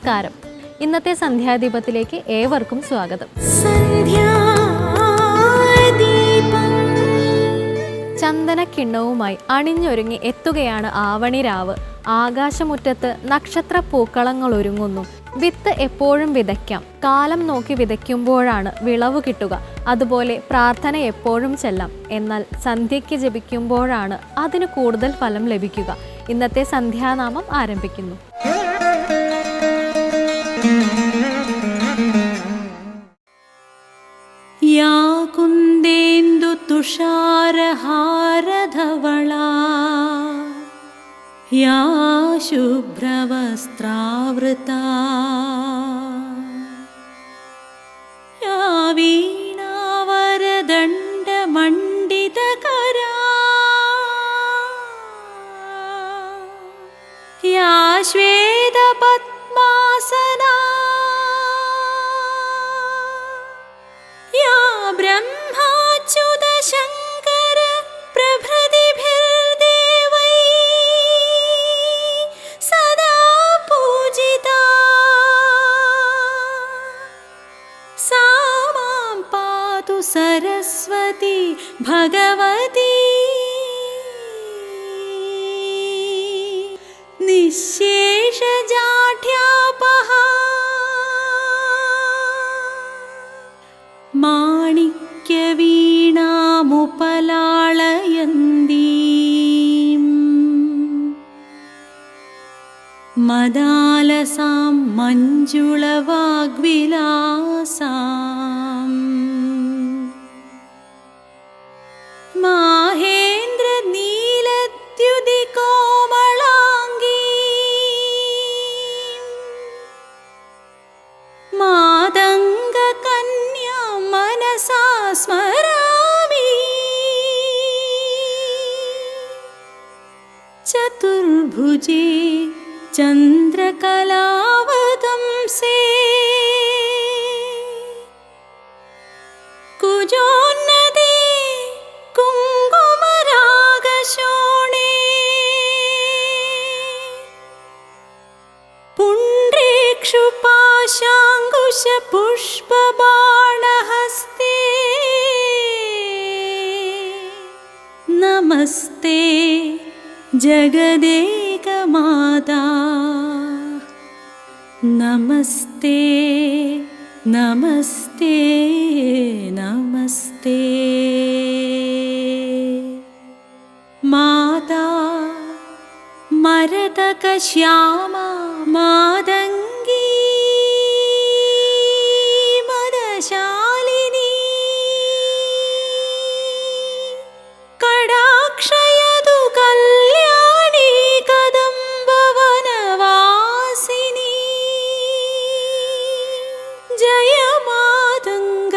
നമസ്കാരം. ഇന്നത്തെ സന്ധ്യാദീപത്തിലേക്ക് ഏവർക്കും സ്വാഗതം. ചന്ദന കിണ്ണവുമായി അണിഞ്ഞൊരുങ്ങി എത്തുകയാണ് ആവണിരാവ്. ആകാശമുറ്റത്ത് നക്ഷത്ര പൂക്കളങ്ങൾ ഒരുങ്ങുന്നു വിത്ത് എപ്പോഴും വിതയ്ക്കാം. കാലം നോക്കി വിതയ്ക്കുമ്പോഴാണ് വിളവ് കിട്ടുക. അതുപോലെ പ്രാർത്ഥന എപ്പോഴും ചെല്ലാം. എന്നാൽ സന്ധ്യയ്ക്ക് ജപിക്കുമ്പോഴാണ് അതിന് കൂടുതൽ ഫലം ലഭിക്കുക. ഇന്നത്തെ സന്ധ്യാനാമം ആരംഭിക്കുന്നു. या कुन्देन्दुतुषारहारधवला या शुभ्रवस्त्रावृता या वीणावरदण्डमण्डितकरा या श्वेतपद्मासना மஞ்சுளவா? पुण्ड्रेक्षुपाशाङ्कुशपुष्पबाणहस्ते नमस्ते जगदेकमाता। नमस्ते नमस्ते नमस्ते। माता मरतकश्यामा मादङ्गी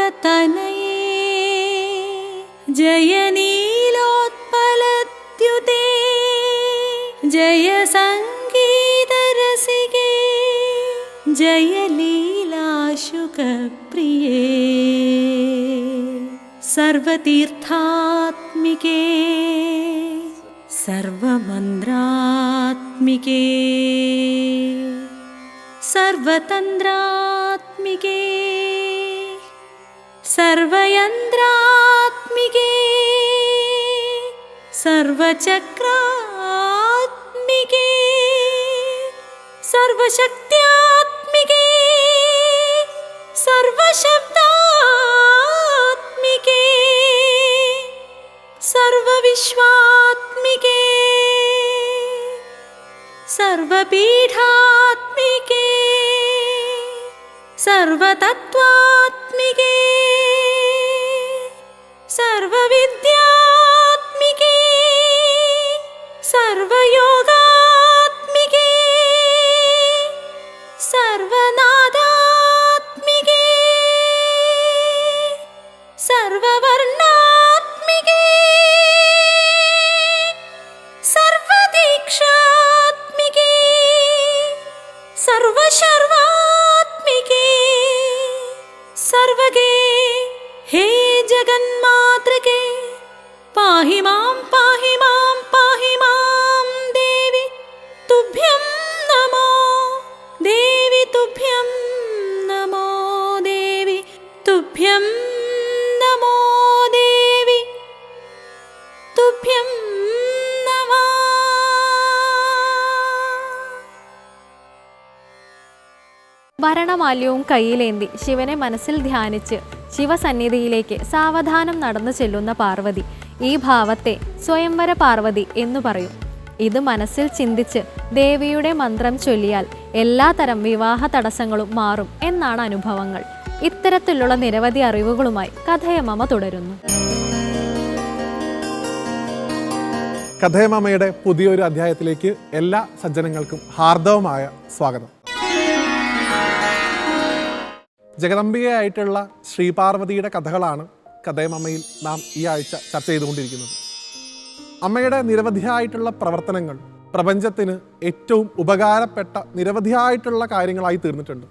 मातङ्गतनये जय नीलोत्पलद्युते जय सङ्गीतरसिके जय लीलाशुकप्रिये। सर्वतीर्थात्मिके सर्वमन्द्रात्मिके सर्वतन्द्रात्मिके सर्वयन्त्रात्मिके सर्वचक्रात्मिके सर्वशक्त्यात्मिके सर्वशब्दात्मिके सर्वविश्वात्मिके सर्वपीठात्मिके सर्वतत्त्वात्मिके സർവവിദ്യ ജഗന്മാതൃകേ പാഹി മാം പാഹി മാം പാഹി മാം ദേവി തുഭ്യം നമോ. ദേവി തുഭ്യം നമോ ദേവി തുഭ്യം നമോ ദേവി തുഭ്യം ഭരണമാല്യവും കയ്യിലേന്തി. ശിവനെ മനസ്സിൽ ധ്യാനിച്ച്. ശിവസന്നിധിയിലേക്ക് സാവധാനം നടന്നു ചെല്ലുന്ന പാർവതി ഈ ഭാവത്തെ സ്വയംവര പാർവതി എന്നു പറയും. ഇത് മനസ്സിൽ ചിന്തിച്ച് ദേവിയുടെ മന്ത്രം ചൊല്ലിയാൽ എല്ലാ തരം വിവാഹ തടസ്സങ്ങളും മാറും എന്നാണ് അനുഭവങ്ങൾ. ഇത്തരത്തിലുള്ള നിരവധി അറിവുകളുമായി കഥയമമ തുടരുന്നു. കഥയമമയുടെ പുതിയൊരു അധ്യായത്തിലേക്ക് എല്ലാ സജ്ജനങ്ങൾക്കും ഹാർദവമായ സ്വാഗതം. ജഗദംബികയായിട്ടുള്ള ശ്രീപാർവതിയുടെ കഥകളാണ് കഥയമമ്മയിൽ നാം ഈ ആഴ്ച ചർച്ച ചെയ്തുകൊണ്ടിരിക്കുന്നത്. അമ്മയുടെ നിരവധിയായിട്ടുള്ള പ്രവർത്തനങ്ങൾ പ്രപഞ്ചത്തിന് ഏറ്റവും ഉപകാരപ്പെട്ട നിരവധിയായിട്ടുള്ള കാര്യങ്ങളായി തീർന്നിട്ടുണ്ട്.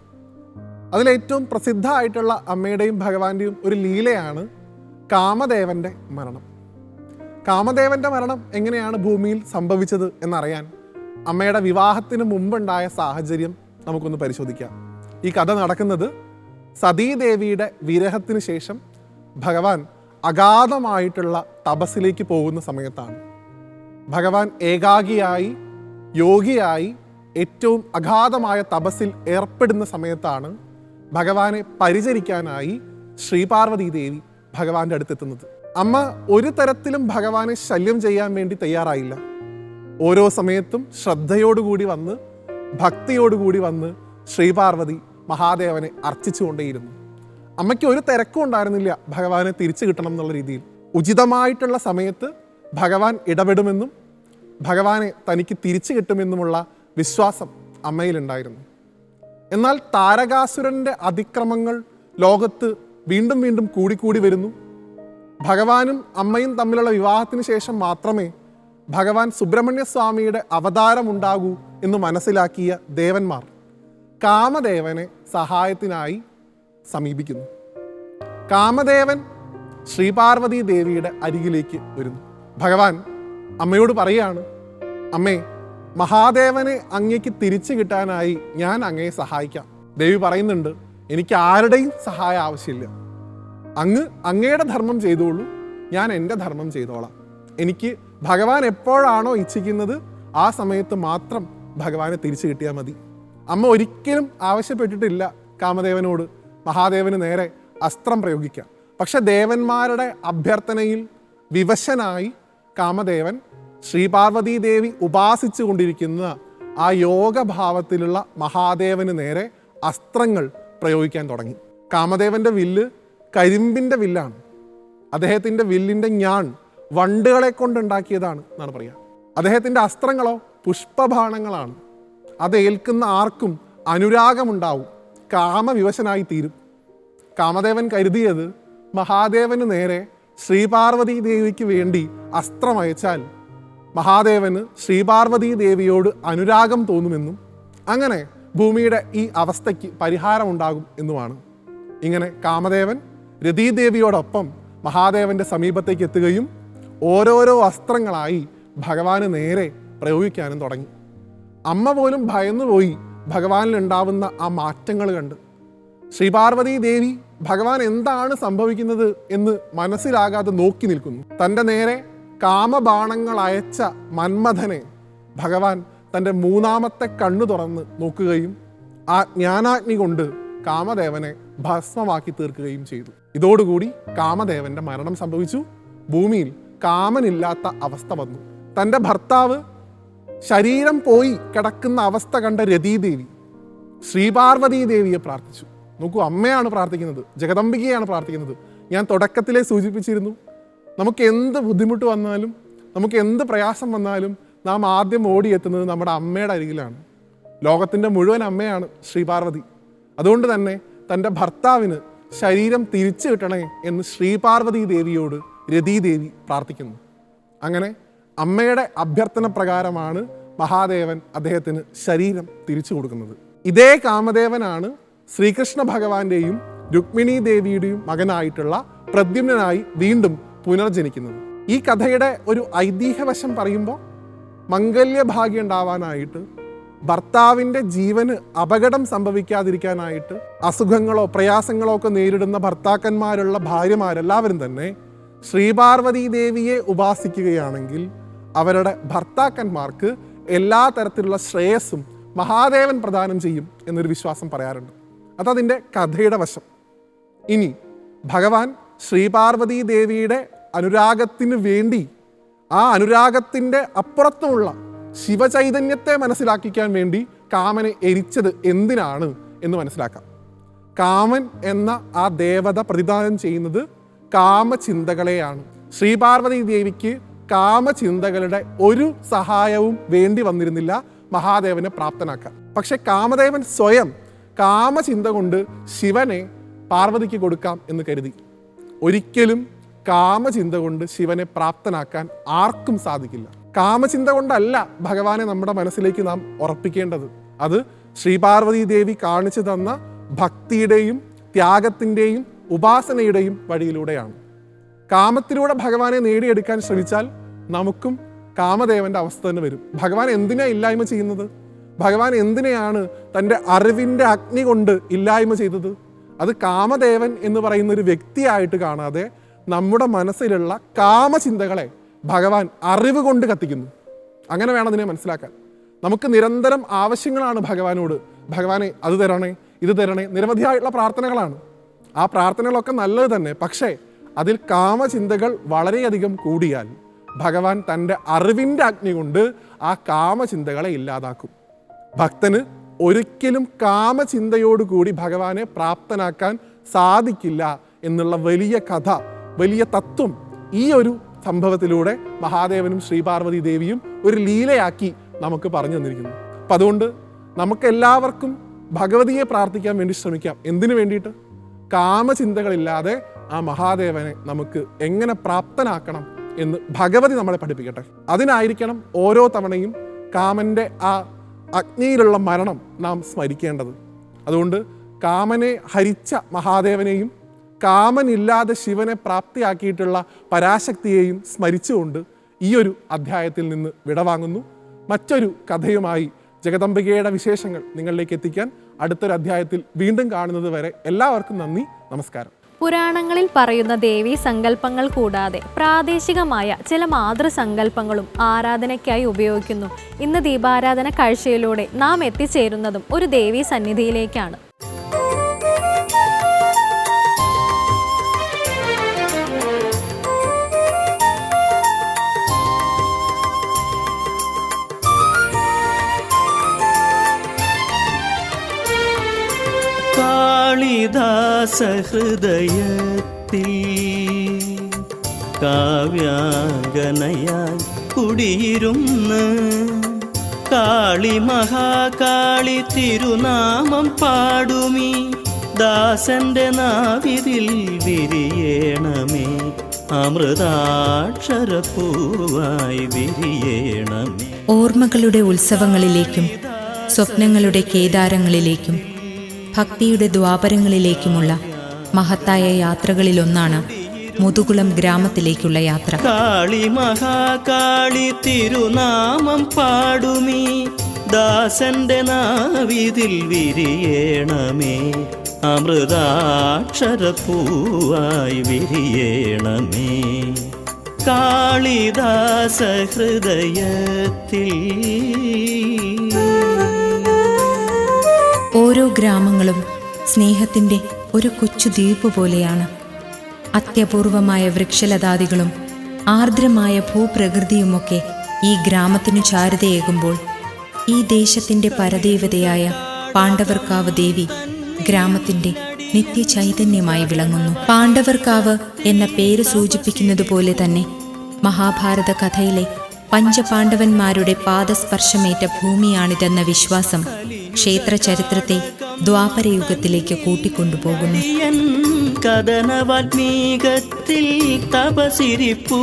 അതിലേറ്റവും പ്രസിദ്ധമായിട്ടുള്ള അമ്മയുടെയും ഭഗവാന്റെയും ഒരു ലീലയാണ് കാമദേവന്റെ മരണം. കാമദേവന്റെ മരണം എങ്ങനെയാണ് ഭൂമിയിൽ സംഭവിച്ചത് എന്നറിയാൻ അമ്മയുടെ വിവാഹത്തിന് മുമ്പുണ്ടായ സാഹചര്യം നമുക്കൊന്ന് പരിശോധിക്കാം. ഈ കഥ നടക്കുന്നത് സതീദേവിയുടെ വിരഹത്തിന് ശേഷം ഭഗവാൻ അഗാധമായിട്ടുള്ള തപസ്സിലേക്ക് പോകുന്ന സമയത്താണ്. ഭഗവാൻ ഏകാഗിയായി യോഗിയായി ഏറ്റവും അഗാധമായ തപസ്സിൽ ഏർപ്പെടുന്ന സമയത്താണ് ഭഗവാനെ പരിചരിക്കാനായി ശ്രീപാർവതി ദേവി ഭഗവാന്റെ അടുത്തെത്തുന്നത്. അമ്മ ഒരു തരത്തിലും ഭഗവാനെ ശല്യം ചെയ്യാൻ വേണ്ടി തയ്യാറായില്ല. ഓരോ സമയത്തും ശ്രദ്ധയോടുകൂടി വന്ന് ഭക്തിയോടുകൂടി വന്ന് ശ്രീപാർവതി മഹാദേവനെ അർച്ചിച്ചുകൊണ്ടേയിരുന്നു. അമ്മയ്ക്ക് ഒരു തിരക്കും ഉണ്ടായിരുന്നില്ല ഭഗവാനെ തിരിച്ചു കിട്ടണം എന്നുള്ള രീതിയിൽ. ഉചിതമായിട്ടുള്ള സമയത്ത് ഭഗവാൻ ഇടപെടുമെന്നും ഭഗവാനെ തനിക്ക് തിരിച്ചു കിട്ടുമെന്നുമുള്ള വിശ്വാസം അമ്മയിലുണ്ടായിരുന്നു. എന്നാൽ താരകാസുരന്റെ അതിക്രമങ്ങൾ ലോകത്ത് വീണ്ടും വീണ്ടും കൂടിക്കൂടി വരുന്നു. ഭഗവാനും അമ്മയും തമ്മിലുള്ള വിവാഹത്തിന് ശേഷം മാത്രമേ ഭഗവാൻ സുബ്രഹ്മണ്യ സ്വാമിയുടെ അവതാരം ഉണ്ടാകൂ എന്ന് മനസ്സിലാക്കിയ ദേവന്മാർ കാമദേവനെ സഹായത്തിനായി സമീപിക്കുന്നു. കാമദേവൻ ശ്രീപാർവതി ദേവിയുടെ അരികിലേക്ക് വരുന്നു. ഭഗവാൻ അമ്മയോട് പറയുകയാണ് അമ്മേ മഹാദേവനെ അങ്ങേക്ക് തിരിച്ചു കിട്ടാനായി ഞാൻ അങ്ങയെ സഹായിക്കാം. ദേവി പറയുന്നുണ്ട് എനിക്ക് ആരുടെയും സഹായം ആവശ്യമില്ല. അങ്ങ് അങ്ങയുടെ ധർമ്മം ചെയ്തോളൂ ഞാൻ എന്റെ ധർമ്മം ചെയ്തോളാം. എനിക്ക് ഭഗവാൻ എപ്പോഴാണോ ഇച്ഛിക്കുന്നത് ആ സമയത്ത് മാത്രം ഭഗവാനെ തിരിച്ചു കിട്ടിയാൽ മതി. അമ്മ ഒരിക്കലും ആവശ്യപ്പെട്ടിട്ടില്ല കാമദേവനോട്. മഹാദേവന് നേരെ അസ്ത്രം പ്രയോഗിക്കാം. പക്ഷെ ദേവന്മാരുടെ അഭ്യർത്ഥനയിൽ വിവശനായി കാമദേവൻ ശ്രീപാർവതീ ദേവി ഉപാസിച്ചു കൊണ്ടിരിക്കുന്ന ആ യോഗഭാവത്തിലുള്ള മഹാദേവന് നേരെ അസ്ത്രങ്ങൾ പ്രയോഗിക്കാൻ തുടങ്ങി. കാമദേവന്റെ വില്ല് കരിമ്പിന്റെ വില്ലാണ്. അദ്ദേഹത്തിന്റെ വില്ലിന്റെ ഞാൻ വണ്ടുകളെ കൊണ്ടുണ്ടാക്കിയതാണ് എന്നാണ് പറയുക. അദ്ദേഹത്തിന്റെ അസ്ത്രങ്ങളോ പുഷ്പബാണങ്ങളാണ്. അത് ഏൽക്കുന്ന ആർക്കും അനുരാഗമുണ്ടാവും. കാമവിവശനായി തീരും കാമദേവൻ കരുതിയത് മഹാദേവന് നേരെ ശ്രീപാർവതി ദേവിക്ക് വേണ്ടി അസ്ത്രമയച്ചാൽ മഹാദേവന് ശ്രീപാർവതി ദേവിയോട് അനുരാഗം തോന്നുമെന്നും അങ്ങനെ ഭൂമിയുടെ ഈ അവസ്ഥയ്ക്ക് പരിഹാരമുണ്ടാകും എന്നുമാണ്. ഇങ്ങനെ കാമദേവൻ രതീദേവിയോടൊപ്പം മഹാദേവന്റെ സമീപത്തേക്ക് എത്തുകയും ഓരോരോ അസ്ത്രങ്ങളായി ഭഗവാന് നേരെ പ്രയോഗിക്കാനും തുടങ്ങി. അമ്മ പോലും ഭയന്നുപോയി ഭഗവാനിൽ ഉണ്ടാവുന്ന ആ മാറ്റങ്ങൾ കണ്ട്. ശ്രീപാർവതി ദേവി ഭഗവാൻ എന്താണ് സംഭവിക്കുന്നത് എന്ന് മനസ്സിലാകാതെ നോക്കി നിൽക്കുന്നു. തന്റെ നേരെ കാമബാണങ്ങൾ അയച്ച മന്മഥനെ ഭഗവാൻ തന്റെ മൂന്നാമത്തെ കണ്ണു തുറന്ന് നോക്കുകയും ആ ജ്ഞാനാഗ്നി കൊണ്ട് കാമദേവനെ ഭസ്മമാക്കി തീർക്കുകയും ചെയ്തു. ഇതോടുകൂടി കാമദേവന്റെ മരണം സംഭവിച്ചു. ഭൂമിയിൽ കാമനില്ലാത്ത അവസ്ഥ വന്നു. തന്റെ ഭർത്താവ് ശരീരം പോയി കിടക്കുന്ന അവസ്ഥ കണ്ട രതീദേവി ശ്രീപാർവതീ ദേവിയെ പ്രാർത്ഥിച്ചു. നോക്കൂ അമ്മയാണ് പ്രാർത്ഥിക്കുന്നത് ജഗദംബികയാണ് പ്രാർത്ഥിക്കുന്നത്. ഞാൻ തുടക്കത്തിലെ സൂചിപ്പിച്ചിരുന്നു നമുക്ക് എന്ത് ബുദ്ധിമുട്ട് വന്നാലും നമുക്ക് എന്ത് പ്രയാസം വന്നാലും നാം ആദ്യം ഓടിയെത്തുന്നത് നമ്മുടെ അമ്മയുടെ അരികിലാണ്. ലോകത്തിന്റെ മുഴുവൻ അമ്മയാണ് ശ്രീപാർവതി. അതുകൊണ്ട് തന്നെ തന്റെ ഭർത്താവിന് ശരീരം തിരിച്ചു കിട്ടണേ എന്ന് ശ്രീപാർവതി ദേവിയോട് രതീദേവി പ്രാർത്ഥിക്കുന്നു. അങ്ങനെ അമ്മയുടെ അഭ്യർത്ഥന പ്രകാരമാണ് മഹാദേവൻ അദ്ദേഹത്തിന് ശരീരം തിരിച്ചു കൊടുക്കുന്നത്. ഇതേ കാമദേവനാണ് ശ്രീകൃഷ്ണ ഭഗവാന്റെയും രുക്മിണി ദേവിയുടെയും മകനായിട്ടുള്ള പ്രദ്യുമ്നായി വീണ്ടും പുനർജനിക്കുന്നത്. ഈ കഥയുടെ ഒരു ഐതിഹ്യവശം പറയുമ്പോൾ മംഗല്യഭാഗ്യം ഉണ്ടാവാനായിട്ട് ഭർത്താവിന്റെ ജീവന് അപകടം സംഭവിക്കാതിരിക്കാനായിട്ട് അസുഖങ്ങളോ പ്രയാസങ്ങളോ ഒക്കെ നേരിടുന്ന ഭർത്താക്കന്മാരുള്ള ഭാര്യമാരെല്ലാവരും തന്നെ ശ്രീപാർവതി ദേവിയെ ഉപാസിക്കുകയാണെങ്കിൽ അവരുടെ ഭർത്താക്കന്മാർക്ക് എല്ലാ തരത്തിലുള്ള ശ്രേയസ്സും മഹാദേവൻ പ്രദാനം ചെയ്യും എന്നൊരു വിശ്വാസം പറയാറുണ്ട്. അതതിന്റെ കഥയുടെ വശം. ഇനി ഭഗവാൻ ശ്രീപാർവതി ദേവിയുടെ അനുരാഗത്തിന് വേണ്ടി ആ അനുരാഗത്തിന്റെ അപ്പുറത്തുമുള്ള ശിവചൈതന്യത്തെ മനസ്സിലാക്കിക്കാൻ വേണ്ടി കാമനെ എരിച്ചത് എന്തിനാണ് എന്ന് മനസ്സിലാക്കാം. കാമൻ എന്ന ആ ദേവത പ്രതിദാനം ചെയ്യുന്നത് കാമചിന്തകളെയാണ്. ശ്രീപാർവതി ദേവിക്ക് കാമചിന്തകളുടെ ഒരു സഹായവും വേണ്ടി വന്നിരുന്നില്ല മഹാദേവനെ പ്രാപ്തനാക്കാൻ. പക്ഷെ കാമദേവൻ സ്വയം കാമചിന്ത കൊണ്ട് ശിവനെ പാർവതിക്ക് കൊടുക്കാം എന്ന് കരുതി. ഒരിക്കലും കാമചിന്ത കൊണ്ട് ശിവനെ പ്രാപ്തനാക്കാൻ ആർക്കും സാധിക്കില്ല. കാമചിന്ത കൊണ്ടല്ല ഭഗവാനെ നമ്മുടെ മനസ്സിലേക്ക് നാം ഉറപ്പിക്കേണ്ടത്. അത് ശ്രീപാർവതി ദേവി കാണിച്ചു തന്ന ഭക്തിയുടെയും ത്യാഗത്തിന്റെയും ഉപാസനയുടെയും വഴിയിലൂടെയാണ്. കാമത്തിലൂടെ ഭഗവാനെ നേടിയെടുക്കാൻ ശ്രമിച്ചാൽ നമുക്കും കാമദേവന്റെ അവസ്ഥ തന്നെ വരും. ഭഗവാൻ എന്തിനാ ഇല്ലായ്മ ചെയ്യുന്നത്? ഭഗവാൻ എന്തിനെയാണ് തന്റെ അറിവിന്റെ അഗ്നി കൊണ്ട് ഇല്ലായ്മ ചെയ്തത്? അത് കാമദേവൻ എന്ന് പറയുന്ന ഒരു വ്യക്തിയായിട്ട് കാണാതെ നമ്മുടെ മനസ്സിലുള്ള കാമചിന്തകളെ ഭഗവാൻ അറിവ് കൊണ്ട് കത്തിക്കുന്നു. അങ്ങനെ വേണം അതിനെ മനസ്സിലാക്കാൻ. നമുക്ക് നിരന്തരം ആവശ്യങ്ങളാണ് ഭഗവാനോട്. ഭഗവാനെ അത് തരണേ ഇത് തരണേ നിരവധിയായിട്ടുള്ള പ്രാർത്ഥനകളാണ്. ആ പ്രാർത്ഥനകളൊക്കെ നല്ലത് തന്നെ. പക്ഷേ അതിൽ കാമചിന്തകൾ വളരെയധികം കൂടിയാൽ ഭഗവാൻ തന്റെ അറിവിന്റെ അഗ്നി കൊണ്ട് ആ കാമചിന്തകളെ ഇല്ലാതാക്കും. ഭക്തന് ഒരിക്കലും കാമചിന്തയോടുകൂടി ഭഗവാനെ പ്രാപ്തനാക്കാൻ സാധിക്കില്ല എന്നുള്ള വലിയ കഥ വലിയ തത്വം ഈ ഒരു സംഭവത്തിലൂടെ മഹാദേവനും ശ്രീപാർവതി ദേവിയും ഒരു ലീലയാക്കി നമുക്ക് പറഞ്ഞു തന്നിരിക്കുന്നു. അപ്പം അതുകൊണ്ട് നമുക്കെല്ലാവർക്കും ഭഗവതിയെ പ്രാർത്ഥിക്കാൻ വേണ്ടി ശ്രമിക്കാം. എന്തിനു വേണ്ടിയിട്ട്? കാമചിന്തകളില്ലാതെ ആ മഹാദേവനെ നമുക്ക് എങ്ങനെ പ്രാപ്തനാക്കണം? എന്ന് ഭഗവതി നമ്മളെ പഠിപ്പിക്കട്ടെ. അതിനായിരിക്കണം ഓരോ തവണയും കാമന്റെ ആ അഗ്നിയിലുള്ള മരണം നാം സ്മരിക്കേണ്ടത്. അതുകൊണ്ട് കാമനെ ഹരിച്ച മഹാദേവനെയും കാമനില്ലാതെ ശിവനെ പ്രാപ്തിയാക്കിയിട്ടുള്ള പരാശക്തിയെയും സ്മരിച്ചുകൊണ്ട് ഈ ഒരു അധ്യായത്തിൽ നിന്ന് വിടവാങ്ങുന്നു. മറ്റൊരു കഥയുമായി ജഗദംബികയുടെ വിശേഷങ്ങൾ നിങ്ങളിലേക്ക് എത്തിക്കാൻ അടുത്തൊരു അധ്യായത്തിൽ വീണ്ടും കാണുന്നത് വരെ എല്ലാവർക്കും നന്ദി നമസ്കാരം. പുരാണങ്ങളിൽ പറയുന്ന ദേവീ സങ്കല്പങ്ങൾ കൂടാതെ പ്രാദേശികമായ ചില മാതൃസങ്കല്പങ്ങളും ആരാധനയ്ക്കായി ഉപയോഗിക്കുന്നു. ഇന്ന് ദീപാരാധന കാഴ്ചയിലൂടെ നാം എത്തിച്ചേരുന്നതും ഒരു ദേവീ സന്നിധിയിലേക്കാണ്. കാളിദാസഹൃദയത്തിൽ കാവ്യാംഗനയായി കുടിയിരുന്ന് കാളി മഹാകാളി തിരുനാമം പാടുമീ ദാസന്റെ നാവിതിൽ വിരിയണമേ. അമൃതാക്ഷരപ്പൂവായി വിരിയണമേ. ഓർമ്മകളുടെ ഉത്സവങ്ങളിലേക്കും സ്വപ്നങ്ങളുടെ കേദാരങ്ങളിലേക്കും ഭക്തിയുടെ ദ്വാപരങ്ങളിലേക്കുമുള്ള മഹത്തായ യാത്രകളിലൊന്നാണ് മുതുകുളം ഗ്രാമത്തിലേക്കുള്ള യാത്ര. കാളി മഹാകാളി തിരുനാമം പാടുമീ. ദാസന്റെ നാവിതിൽ വിരിയേണമേ. അമൃതാക്ഷരപ്പൂവായി വിരിയേണമേ. കാളിദാസ ഹൃദയത്തിൽ ഓരോ ഗ്രാമങ്ങളും സ്നേഹത്തിന്റെ ഒരു കൊച്ചു ദ്വീപ് പോലെയാണ്. അത്യപൂർവമായ വൃക്ഷലതാദികളും ആർദ്രമായ ഭൂപ്രകൃതിയുമൊക്കെ ഈ ഗ്രാമത്തിനു ചാരുതയേകുമ്പോൾ ഈ ദേശത്തിന്റെ പരദേവതയായ പാണ്ഡവർക്കാവ് ദേവി ഗ്രാമത്തിന്റെ നിത്യചൈതന്യമായി വിളങ്ങുന്നു. പാണ്ഡവർക്കാവ് എന്ന പേര് സൂചിപ്പിക്കുന്നത് പോലെ തന്നെ മഹാഭാരത കഥയിലെ പഞ്ചപാണ്ഡവന്മാരുടെ പാദസ്പർശമേറ്റ ഭൂമിയാണിതെന്ന വിശ്വാസം ക്ഷേത്ര ചരിത്രത്തെ ദ്വാപരയുഗത്തിലേക്ക് കൂട്ടിക്കൊണ്ടുപോകുന്നു. എൻ കഥനവാൽമീകത്തിൽ തപസിരിപ്പു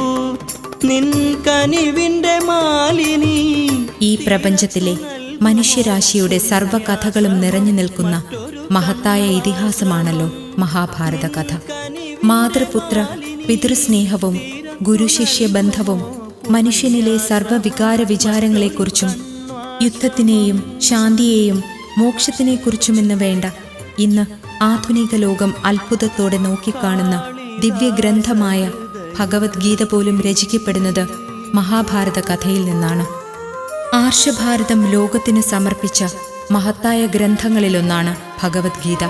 നിൻ കനിവിന്റെ മാലിനി ഈ പ്രപഞ്ചത്തിലെ മനുഷ്യരാശിയുടെ സർവകഥകളും നിറഞ്ഞു നിൽക്കുന്ന മഹത്തായ ഇതിഹാസമാണല്ലോ മഹാഭാരത കഥ മാതൃപുത്ര പിതൃസ്നേഹവും ഗുരുശിഷ്യ ബന്ധവും മനുഷ്യനിലെ സർവവികാര വിചാരങ്ങളെക്കുറിച്ചും യുദ്ധത്തിനെയും ശാന്തിയെയും മോക്ഷത്തിനെക്കുറിച്ചുമെന്ന് വേണ്ട. ഇന്ന് ആധുനിക ലോകം അത്ഭുതത്തോടെ നോക്കിക്കാണുന്ന ദിവ്യഗ്രന്ഥമായ ഭഗവത്ഗീത പോലും രചിക്കപ്പെടുന്നത് മഹാഭാരത കഥയിൽ നിന്നാണ്. ആർഷഭാരതം ലോകത്തിന് സമർപ്പിച്ച മഹത്തായ ഗ്രന്ഥങ്ങളിലൊന്നാണ് ഭഗവത്ഗീത.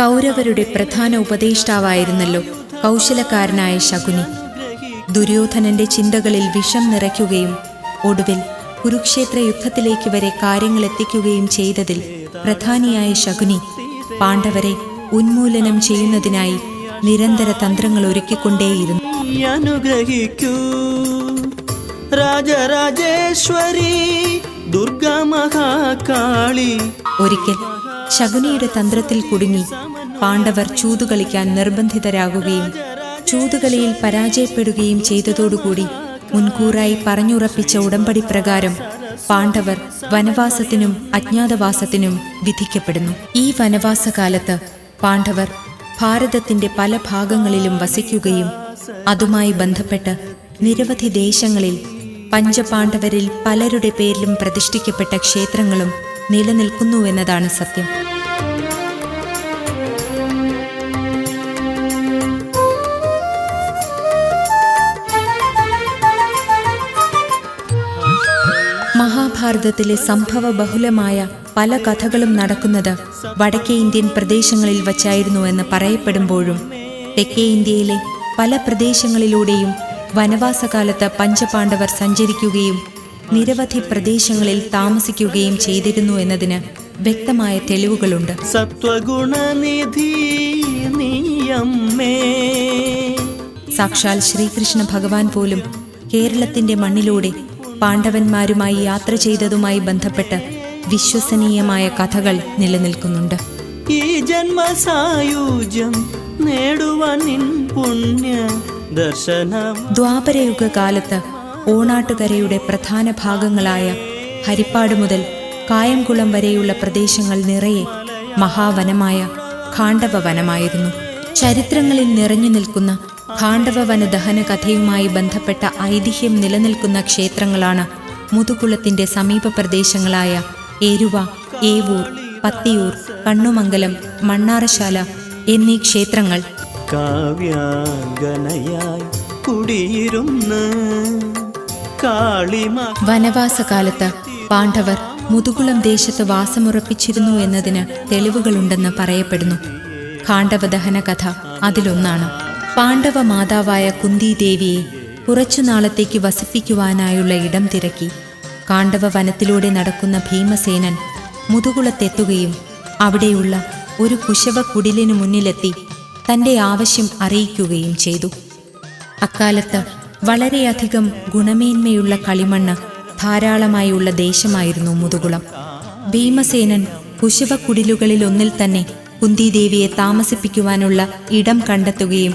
കൗരവരുടെ പ്രധാന ഉപദേഷ്ടാവായിരുന്നല്ലോ കൗശലക്കാരനായ ശകുനി. ദുര്യോധനന്റെ ചിന്തകളിൽ വിഷം നിറയ്ക്കുകയും ഒടുവിൽ കുരുക്ഷേത്ര യുദ്ധത്തിലേക്ക് വരെ കാര്യങ്ങൾ എത്തിക്കുകയും ചെയ്തതിൽ പ്രധാനിയായ ശകുനി പാണ്ഡവരെ ഉന്മൂലനം ചെയ്യുന്നതിനായി നിരന്തര തന്ത്രങ്ങൾ ഒരുക്കിക്കൊണ്ടേയിരുന്നു. അനുഗ്രഹിക്കൂ രാജരാജേശ്വരി ദുർഗാ മഹാകാളി. ഒരിക്കൽ ശകുനിയുടെ തന്ത്രത്തിൽ കുടുങ്ങി പാണ്ഡവർ ചൂതുകളിക്കാൻ നിർബന്ധിതരാകുകയും ചൂതുകളിയിൽ പരാജയപ്പെടുകയും ചെയ്തതോടുകൂടി മുൻകൂറായി പറഞ്ഞുറപ്പിച്ച ഉടമ്പടി പ്രകാരം പാണ്ഡവർ വനവാസത്തിനും അജ്ഞാതവാസത്തിനും വിധിക്കപ്പെടുന്നു. ഈ വനവാസകാലത്ത് പാണ്ഡവർ ഭാരതത്തിന്റെ പല ഭാഗങ്ങളിലും വസിക്കുകയും അതുമായി ബന്ധപ്പെട്ട് നിരവധി ദേശങ്ങളിൽ പഞ്ചപാണ്ഡവരിൽ പലരുടെ പേരിലും പ്രതിഷ്ഠിക്കപ്പെട്ട ക്ഷേത്രങ്ങളും നിലനിൽക്കുന്നുവെന്നതാണ് സത്യം. മഹാഭാരതത്തിലെ സംഭവ ബഹുലമായ പല കഥകളും നടക്കുന്നത് വടക്കേ ഇന്ത്യൻ പ്രദേശങ്ങളിൽ വച്ചായിരുന്നു എന്ന് പറയപ്പെടുമ്പോഴും തെക്കേ ഇന്ത്യയിലെ പല പ്രദേശങ്ങളിലൂടെയും വനവാസകാലത്ത് പഞ്ചപാണ്ഡവർ സഞ്ചരിക്കുകയും നിരവധി പ്രദേശങ്ങളിൽ താമസിക്കുകയും ചെയ്തിരുന്നു എന്നതിന് വ്യക്തമായ തെളിവുകളുണ്ട്. സത്വഗുണനിധി സാക്ഷാൽ ശ്രീകൃഷ്ണ ഭഗവാൻ പോലും കേരളത്തിന്റെ മണ്ണിലൂടെ പാണ്ഡവന്മാരുമായി യാത്ര ചെയ്തതുമായി ബന്ധപ്പെട്ട് വിശ്വസനീയമായ കഥകൾ നിലനിൽക്കുന്നുണ്ട്. ഈ ജന്മസായൂജ്യം നേടുവാൻ പുണ്യ ദർശനം. ദ്വാപരയുഗ കാലത്ത് ഓണാട്ടുകരയുടെ പ്രധാന ഭാഗങ്ങളായ ഹരിപ്പാട് മുതൽ കായംകുളം വരെയുള്ള പ്രദേശങ്ങൾ നിറയെ മഹാവനമായ ഖാണ്ഡവ വനമായിരുന്നു ചരിത്രങ്ങളിൽ നിറഞ്ഞു നിൽക്കുന്ന ഖാണ്ഡവ ദഹന കഥയുമായി ബന്ധപ്പെട്ട ഐതിഹ്യം നിലനിൽക്കുന്ന ക്ഷേത്രങ്ങളാണ് മുതുകുളത്തിന്റെ സമീപ പ്രദേശങ്ങളായ ഏരുവ ഏവൂർ പത്തിയൂർ കണ്ണുമംഗലം മണ്ണാറശാല എന്നീ ക്ഷേത്രങ്ങൾ. കാവ്യാംഗനയായി കുടിയിരുന്ന് കാളിമ വനവാസകാലത്ത് പാണ്ഡവർ മുതുകുളം ദേശത്ത് വാസമുറപ്പിച്ചിരുന്നു എന്നതിന് തെളിവുകളുണ്ടെന്ന് പറയപ്പെടുന്നു. ഖാണ്ഡവദഹന കഥ അതിലൊന്നാണ്. പാണ്ഡവ മാതാവായ കുന്തി ദേവിയെ കുറച്ചു നാളത്തേക്ക് വസിപ്പിക്കുവാനായുള്ള ഇടം തിരക്കി. കാണ്ഡവ വനത്തിലൂടെ നടക്കുന്ന ഭീമസേനൻ മുതുകുളത്തെത്തുകയും അവിടെയുള്ള ഒരു കുശവ കുടിലിനു മുന്നിലെത്തി തന്റെ ആവശ്യം അറിയിക്കുകയും ചെയ്തു. അക്കാലത്ത് വളരെയധികം ഗുണമേന്മയുള്ള കളിമണ്ണ് ധാരാളമായുള്ള ദേശമായിരുന്നു മുതുകുളം. ഭീമസേനൻ കുശവക്കുടിലുകളിലൊന്നിൽ തന്നെ കുന്തിദേവിയെ താമസിപ്പിക്കുവാനുള്ള ഇടം കണ്ടെത്തുകയും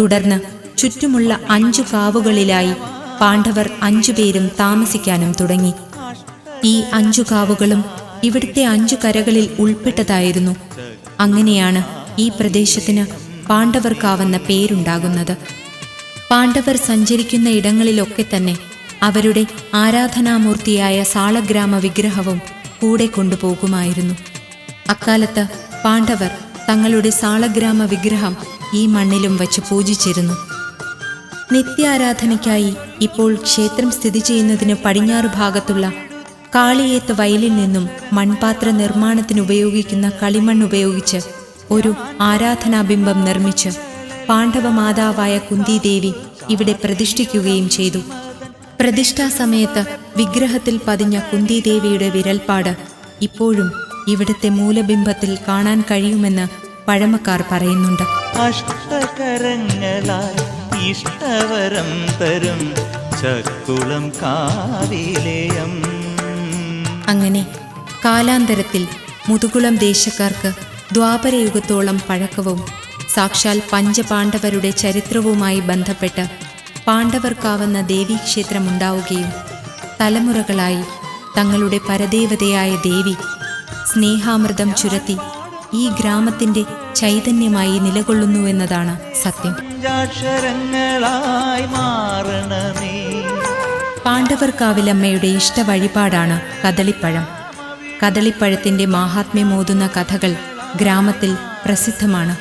തുടർന്ന് ചുറ്റുമുള്ള അഞ്ചു കാവുകളിലായി പാണ്ഡവർ അഞ്ചുപേരും താമസിക്കാനും തുടങ്ങി. ഈ അഞ്ചു കാവുകളും ഇവിടുത്തെ അഞ്ചു കരകളിൽ ഉൾപ്പെട്ടതായിരുന്നു. അങ്ങനെയാണ് ഈ പ്രദേശത്തിന് പാണ്ഡവർക്കാവെന്ന പേരുണ്ടാകുന്നത്. പാണ്ഡവർ സഞ്ചരിക്കുന്ന ഇടങ്ങളിലൊക്കെ തന്നെ അവരുടെ ആരാധനാമൂർത്തിയായ സാളഗ്രാമ വിഗ്രഹവും കൂടെ കൊണ്ടുപോകുമായിരുന്നു. അക്കാലത്ത് പാണ്ഡവർ തങ്ങളുടെ സാളഗ്രാമ വിഗ്രഹം ഈ മണ്ണിലും വച്ച് പൂജിച്ചിരുന്നു. നിത്യാരാധനയ്ക്കായി ഇപ്പോൾ ക്ഷേത്രം സ്ഥിതി ചെയ്യുന്നതിന് പടിഞ്ഞാറ് ഭാഗത്തുള്ള കാളിയേത്ത് വയലിൽ നിന്നും മൺപാത്ര നിർമ്മാണത്തിന് ഉപയോഗിക്കുന്ന കളിമണ്ണ് ഉപയോഗിച്ച് ഒരു ആരാധനാബിംബം നിർമ്മിച്ച് പാണ്ഡവ മാതാവായ കുന്തിദേവി ഇവിടെ പ്രതിഷ്ഠിക്കുകയും ചെയ്തു. പ്രതിഷ്ഠാ സമയത്ത് വിഗ്രഹത്തിൽ പതിഞ്ഞ കുന്തിദേവിയുടെ വിരൽപ്പാട് ഇപ്പോഴും ഇവിടുത്തെ മൂലബിംബത്തിൽ കാണാൻ കഴിയുമെന്ന് പഴമക്കാർ പറയുന്നുണ്ട്. അഷ്ടകരങ്ങളായി ഇഷ്ടവരം തരും ചക്കുളം കാവിലേയം. അങ്ങനെ കാലാന്തരത്തിൽ മുതുകുളം ദേശക്കാർക്ക് ദ്വാപരയുഗത്തോളം പഴക്കവും സാക്ഷാൽ പഞ്ചപാണ്ഡവരുടെ ചരിത്രവുമായി ബന്ധപ്പെട്ട് പാണ്ഡവർക്കാവുന്ന ദേവീക്ഷേത്രമുണ്ടാവുകയും തലമുറകളായി തങ്ങളുടെ പരദേവതയായ ദേവി സ്നേഹാമൃതം ചുരത്തി ഈ ഗ്രാമത്തിന്റെ ചൈതന്യമായി നിലകൊള്ളുന്നുവെന്നതാണ് സത്യം. പാണ്ഡവർക്കാവിലമ്മയുടെ ഇഷ്ട വഴിപാടാണ് കദളിപ്പഴം കദളിപ്പഴത്തിന്റെ മാഹാത്മ്യമോതുന്ന കഥകൾ ഗ്രാമത്തിൽ പ്രസിദ്ധമാണ്.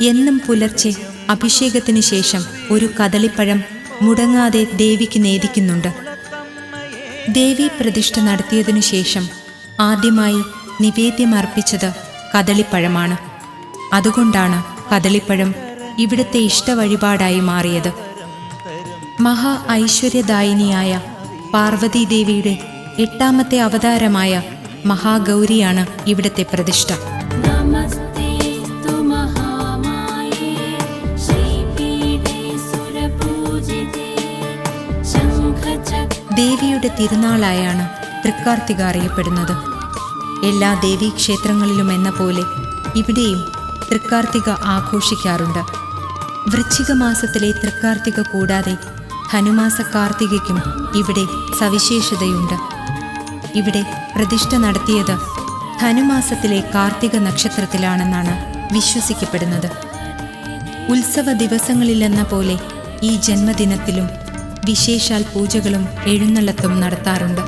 എന്നും പുലർച്ചെ അഭിഷേകത്തിനു ശേഷം ഒരു കദളിപ്പഴം മുടങ്ങാതെ ദേവിക്ക് നേദിക്കുന്നുണ്ട്. ദേവി പ്രതിഷ്ഠ നടത്തിയതിനു ശേഷം ആദ്യമായി നിവേദ്യമർപ്പിച്ചത് കദളിപ്പഴമാണ്. അതുകൊണ്ടാണ് കദളിപ്പഴം ഇവിടുത്തെ ഇഷ്ടവഴിപാടായി മാറിയത്. മഹാ ഐശ്വര്യദായിനിയായ പാർവതീദേവിയുടെ എട്ടാമത്തെ അവതാരമായ മഹാഗൗരിയാണ് ഇവിടുത്തെ പ്രതിഷ്ഠ. ദേവിയുടെ തിരുനാളായാണ് തൃക്കാർത്തിക അറിയപ്പെടുന്നത്. എല്ലാ ദേവീക്ഷേത്രങ്ങളിലും എന്ന പോലെ ഇവിടെയും തൃക്കാർത്തിക ആഘോഷിക്കാറുണ്ട്. വൃശ്ചിക മാസത്തിലെ തൃക്കാർത്തിക കൂടാതെ ഹനുമാസ കാർത്തികയ്ക്കും ഇവിടെ സവിശേഷതയുണ്ട്. ഇവിടെ പ്രതിഷ്ഠ നടത്തിയത് ധനുമാസത്തിലെ കാർത്തിക നക്ഷത്രത്തിലാണെന്നാണ് വിശ്വസിക്കപ്പെടുന്നത്. ഉത്സവ ദിവസങ്ങളിലെന്ന പോലെ ഈ ജന്മദിനത്തിലും വിശേഷാൽ പൂജകളും എഴുന്നള്ളത്തും നടത്താറുണ്ട്.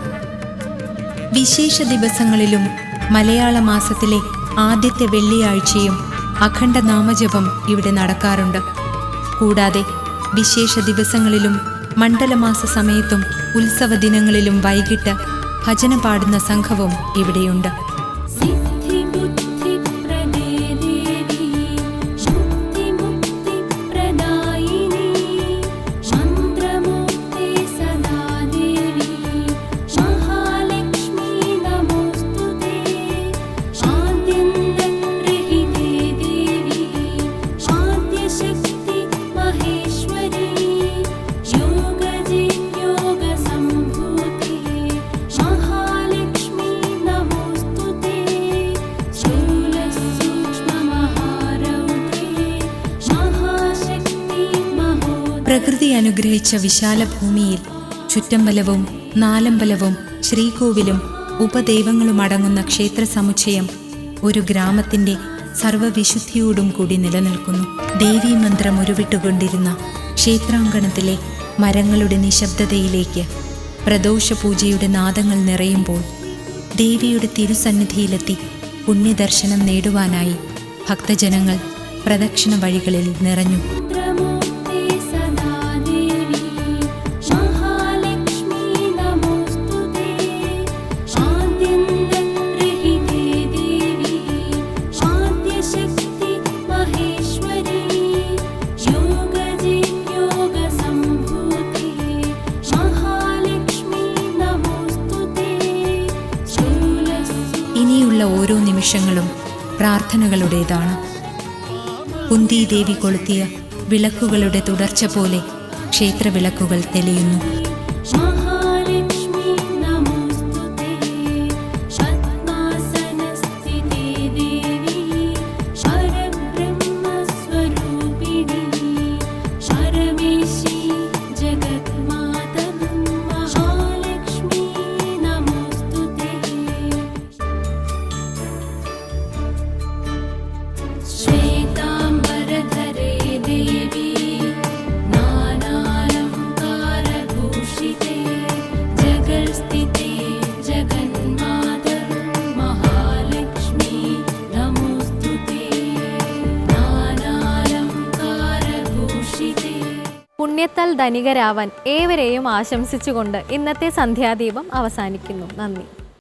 വിശേഷ ദിവസങ്ങളിലും മലയാള മാസത്തിലെ ആദ്യത്തെ വെള്ളിയാഴ്ചയും അഖണ്ഡ നാമജപം ഇവിടെ നടക്കാറുണ്ട്. കൂടാതെ വിശേഷ ദിവസങ്ങളിലും മണ്ഡലമാസ സമയത്തും ഉത്സവ ദിനങ്ങളിലും വൈകിട്ട് ഭജന പാടുന്ന സംഘവും ഇവിടെയുണ്ട്. അനുഗ്രഹിച്ച വിശാല ഭൂമിയിൽ ചുറ്റമ്പലവും നാലമ്പലവും ശ്രീകോവിലും ഉപദൈവങ്ങളും അടങ്ങുന്ന ക്ഷേത്ര സമുച്ചയം ഒരു ഗ്രാമത്തിന്റെ സർവവിശുദ്ധിയോടും കൂടി നിലനിൽക്കുന്നു. ദേവീ മന്ത്രം ഉരുവിട്ടുകൊണ്ടിരുന്ന ക്ഷേത്രാങ്കണത്തിലെ മരങ്ങളുടെ നിശബ്ദതയിലേക്ക് പ്രദോഷപൂജയുടെ നാദങ്ങൾ നിറയുമ്പോൾ ദേവിയുടെ തിരുസന്നിധിയിലെത്തി പുണ്യദർശനം നേടുവാനായി ഭക്തജനങ്ങൾ പ്രദക്ഷിണ വഴികളിൽ നിറഞ്ഞു. ഓരോ നിമിഷങ്ങളും പ്രാർത്ഥനകളുടേതാണ്. കുന്തി ദേവി കൊളുത്തിയ വിളക്കുകളുടെ തുടർച്ച പോലെ ക്ഷേത്രവിളക്കുകൾ തെളിയുന്നു. ധനികരാവാൻ ഏവരെയും ആശംസിച്ചുകൊണ്ട് ഇന്നത്തെ സന്ധ്യാദീപം അവസാനിക്കുന്നു. നന്ദി.